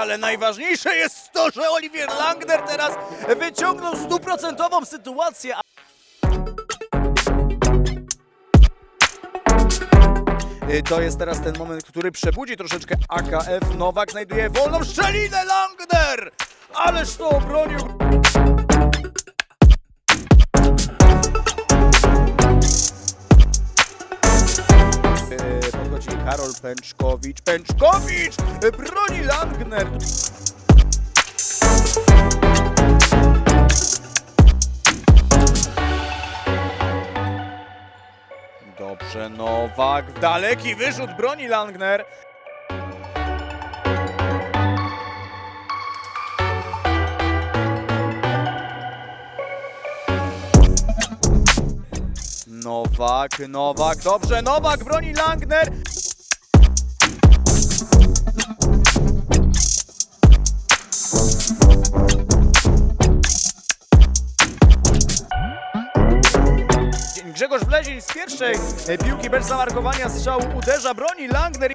ale najważniejsze jest to, że Olivier Langner teraz wyciągnął stuprocentową sytuację. Y, To jest teraz ten moment, który przebudzi troszeczkę AKF. Nowak znajduje wolną szczelinę Langner! Ależ to obronił. Podchodzi Karol Pęczkowicz. Pęczkowicz! Broni Langner. Dobrze, Nowak. Daleki wyrzut broni Langner. Nowak, Nowak, dobrze, Nowak broni Langner. Grzegorz Bleziń z pierwszej e, piłki bez zamarkowania strzału uderza, broni Langner.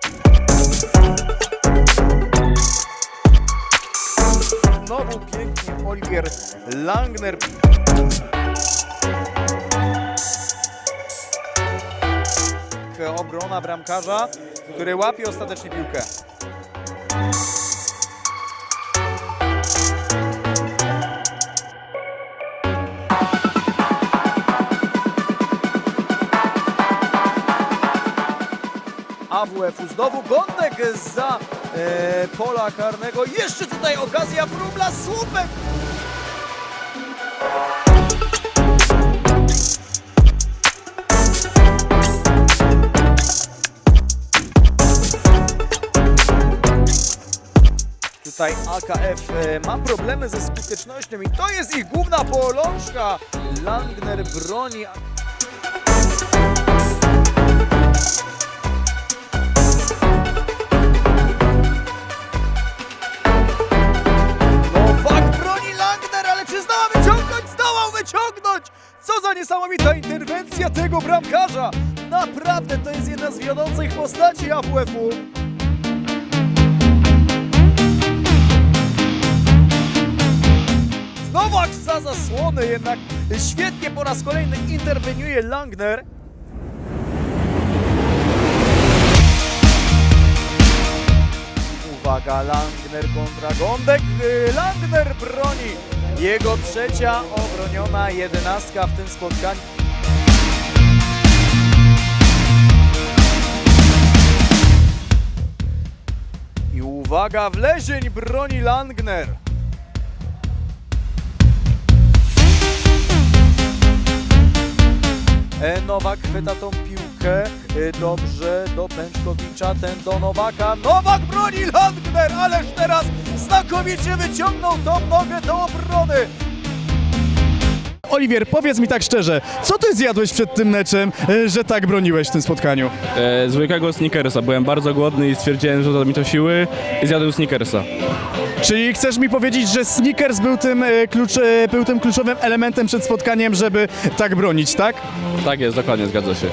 Znowu pięknie Olivier Langner. Obrona bramkarza, który łapie ostatecznie piłkę. AWF-u znowu Gądek za e, pola karnego. Jeszcze tutaj okazja Brumla słupek. Tutaj AKF e, ma problemy ze skutecznością i to jest ich główna bolączka. Langner broni. Za niesamowita interwencja tego bramkarza! Naprawdę to jest jedna z wiodących postaci AWF-u. Nowak za zasłony, jednak świetnie po raz kolejny interweniuje Langner. Uwaga, Langner kontra Gądek. Langner broni. Jego trzecia obroniona jedenastka w tym spotkaniu. I uwaga, Wlezień broni Langner. E, Nowak chwyta tą piłkę. E, Dobrze do Pęczkowicza, ten do Nowaka. Nowak broni Landner, ależ teraz znakomicie wyciągnął tą nogę do obrony. Oliwier, powiedz mi tak szczerze, co ty zjadłeś przed tym meczem, e, że tak broniłeś w tym spotkaniu? E, zwykłego sneakersa. Byłem bardzo głodny i stwierdziłem, że da mi to siły i zjadłem sneakersa. Czyli chcesz mi powiedzieć, że Snickers był tym, e, klucz, e, był tym kluczowym elementem przed spotkaniem, żeby tak bronić, tak? Tak jest, dokładnie, zgadza się.